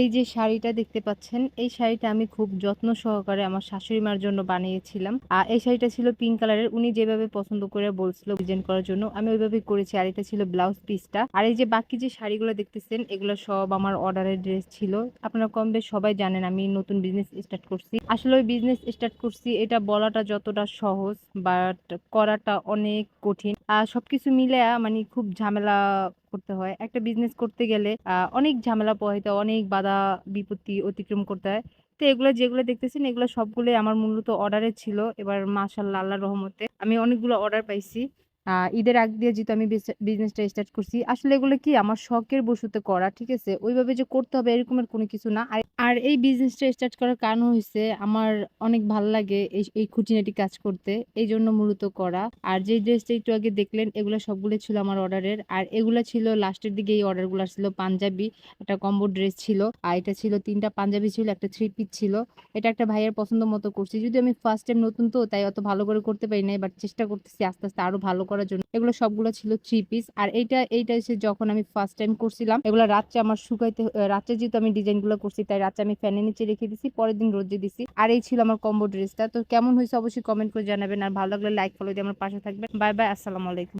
এই যে শাড়িটা দেখতে পাচ্ছেন, এই শাড়িটা আমি খুব যত্ন সহকারে আমার শাশুড়ি মার জন্য বানিয়েছিলাম। আর এই শাড়িটা ছিল পিঙ্ক কালারের উনি যেভাবে পছন্দ করে বলছিল ডিজাইন করার জন্য, আমি ওইভাবে করেছি। আর এটা ছিল ব্লাউজ পিসটা আর এই যে বাকি যে শাড়িগুলো দেখতেছেন, এগুলো সব আমার অর্ডারের ড্রেস ছিল। আপনারা কম বেশ সবাই জানেন, আমি নতুন বিজনেস স্টার্ট করছি। আসলে ওই বিজনেস স্টার্ট করছি, এটা বলাটা যতটা সহজ বাট করাটা অনেক কঠিন। আর সবকিছু মিলে মানে খুব ঝামেলা করতে হয়। একটা বিজনেস করতে গেলে অনেক ঝামেলা পোহাইতে অনেক বাধা বিপত্তি অতিক্রম করতে হয়। তো এগুলো যেগুলো দেখতেছেন, এগুলো সবগুলোই আমার মূলত অর্ডারে ছিল। এবার মাশাল্লাহ আল্লাহ রহমতে আমি অনেকগুলো অর্ডার পাইছি। ঈদের আগ দিয়ে যেহেতু আমি বিজনেসটা স্টার্ট করছি, আসলে এগুলো কি আমার শখের বসুতে করা, ঠিক আছে? ওইভাবে যে করতে হবে এরকমের কোনো কিছু না। আর এই বিজনেসটা স্টার্ট করার কারণ হয়েছে আমার অনেক ভালো লাগে এই এই খুঁটিনাটি কাজ করতে এই জন্য মূলত করা। আর যে ড্রেসটা একটু আগে দেখলেন, এগুলো সবগুলো ছিল আমার অর্ডারের। আর এগুলো ছিল লাস্টের দিকে এই অর্ডারগুলো ছিল পাঞ্জাবি, একটা কম্বো ড্রেস ছিল, আর এটা ছিল তিনটা পাঞ্জাবি ছিল, একটা থ্রি পিস ছিল। এটা একটা ভাইয়ের পছন্দ মতো করছি। যদি আমি ফার্স্ট টাইম নতুন তো, তাই অত ভালো করে করতে পারি নাই বাট চেষ্টা করতেছি আস্তে আস্তে আরও ভালো করার জন্য। এগুলো সবগুলো ছিল থ্রি পিস আর এইটা এইটা এসে যখন আমি ফার্স্ট টাইম করছিলাম, এগুলো রাত্রে আমার শুকাইতে রাত্রে যেহেতু আমি ডিজাইনগুলো করছি, তাই রাত্রে আমি ফ্যানের নিচে রেখে দিছি, পরের দিন রোদে দিছি। আর এই ছিল আমার কম্বো ড্রেসটা তো কেমন হয়েছে অবশ্যই কমেন্ট করে জানাবেন। আর ভালো লাগলে লাইক ফলো দিয়ে আমার পাশে থাকবেন। বাই বাই আসসালামু আলাইকুম।